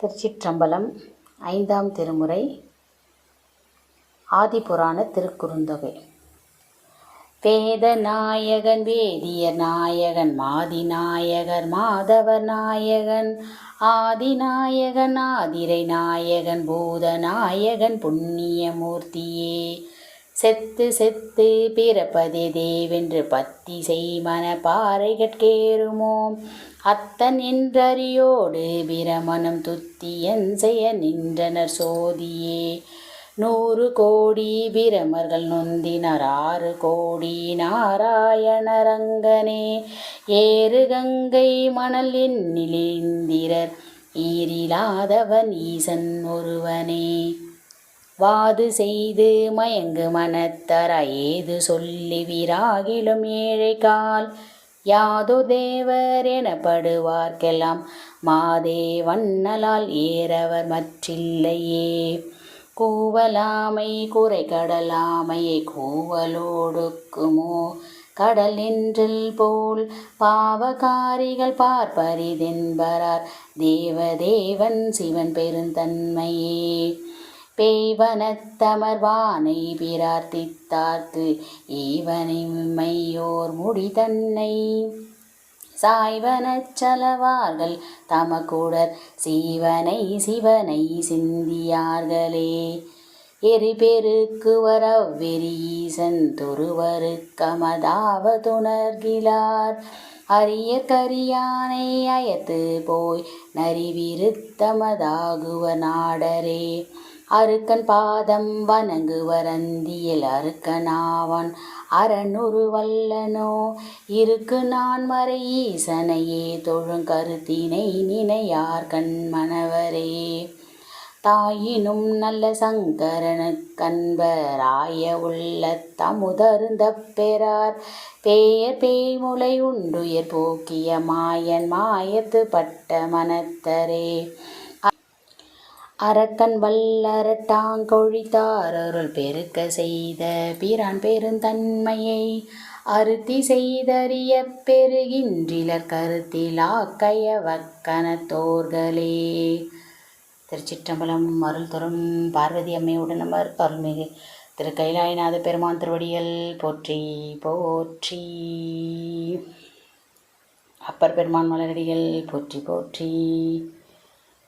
திருச்சிற்றம்பலம் ஐந்தாம் திருமுறை ஆதிபுராண திருக்குறுந்தொகை. வேத நாயகன் வேதிய நாயகன் மாதி நாயகர் மாதவர் நாயகன் ஆதிநாயகன் ஆதிரை நாயகன் பூத நாயகன் புண்ணியமூர்த்தியே செத்து செத்து பிறப்பதே தேவென்று பத்தி செய்மன பாறைகட்கேறுமோ அத்தன் என்றறியோடு பிரமணம் துத்தியன் செய்ய நின்றனர் சோதியே. நூறு கோடி பிரமர்கள் நொந்தினர் ஆறு கோடி நாராயணரங்கனே ஏறு கங்கை மணல் எண்ணிலிந்திரர் ஈரிலாதவன் ஈசன் ஒருவனே. வாது செய்து மயங்கு மனத்தர ஏது சொல்லி விராகிலும் ஏழைக்கால் யாதோ தேவர் எனப்படுவார்க்கெல்லாம் மாதே வண்ணலால் ஏறவர் மற்றில்லையே. கூவலாமை குறை கடலாமையை கூவலோடுக்குமோ? கடலின்றில் போல் பாவகாரிகள் பார்ப்பரிதென்பரார். தேவதேவன் சிவன் பெருந்தன்மையே. பேய்வனத்தமர்வானை பிரார்த்தித்தார்க்கு ஈவனைமையோர் முடி தன்னை. சாய்வனச் சலவார்கள் தமக்குடர் சீவனை சிவனை சிந்தியார்களே. எரிபெருக்குவர் அவ்வெரீசன் தொருவருக்கமதாவதுணர்கிலார் அரிய கரியானை அயத்து போய் நரிவிருத்தமதாகுவ நாடரே. அருக்கன் பாதம் வணங்கு வரந்தியில் அருக்கனாவன். அரணுரு வல்லனோ இருக்கு நான் மறை ஈசனையே தொழுங்கருத்தினை நினையார் கண்மணவரே தாயினும் நல்ல சங்கரனுக்கன்பராய உள்ள தமுதருந்த பெறார். பேயர் பேய்முலை உண்டுயர் போக்கிய மாயன் மாயத்து பட்ட மனத்தரே. அரக்கன் வல்லரட்டாங்கொழித்தார் அருள் பெருக்க செய்த பிரான் பெருந்தன்மையை அருத்தி செய்தறிய பெருகின்றிலர் கருத்தில் ஆக்கைய வக்கனத்தோர்களே திருச்சிற்றம்பலம் அருள் தரும் பார்வதி அம்மையுடன் நம்ம அருள்மிகு. திரு கைலாயநாத பெருமான் திருவடிகள் போற்றி போற்றி. அப்பர் பெருமான் மலரடிகள் போற்றி போற்றி.